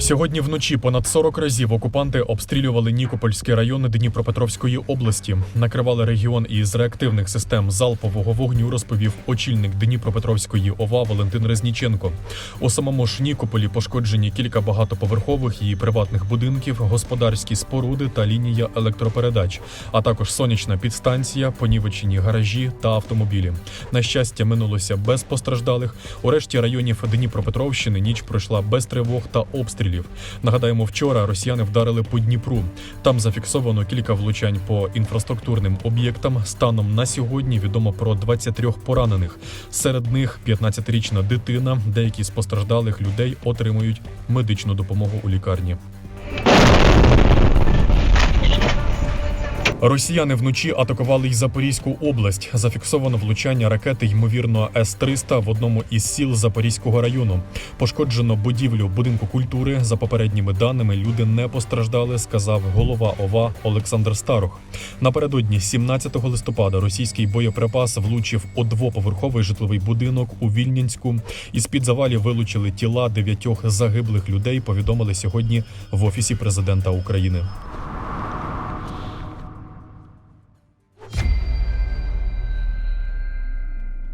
Сьогодні вночі понад 40 разів окупанти обстрілювали Нікопольський район Дніпропетровської області, накривали регіон із реактивних систем залпового вогню. Розповів очільник Дніпропетровської ОВА Валентин Резніченко. У самому ж Нікополі пошкоджені кілька багатоповерхових і приватних будинків, господарські споруди та лінія електропередач, а також сонячна підстанція, понівечені гаражі та автомобілі. На щастя, минулося без постраждалих. У решті районів Дніпропетровщини ніч пройшла без тривог та обстрілів. Нагадаємо, вчора росіяни вдарили по Дніпру. Там зафіксовано кілька влучань по інфраструктурним об'єктам. Станом на сьогодні відомо про 23 поранених. Серед них 15-річна дитина. Деякі з постраждалих людей отримують медичну допомогу у лікарні. Росіяни вночі атакували й Запорізьку область. Зафіксовано влучання ракети, ймовірно, С-300 в одному із сіл Запорізького району. Пошкоджено будівлю будинку культури. За попередніми даними, люди не постраждали, сказав голова ОВА Олександр Старух. Напередодні, 17 листопада, російський боєприпас влучив у двоповерховий житловий будинок у Вільнянську. Із під завалів вилучили тіла дев'ятьох загиблих людей. Повідомили сьогодні в офісі президента України.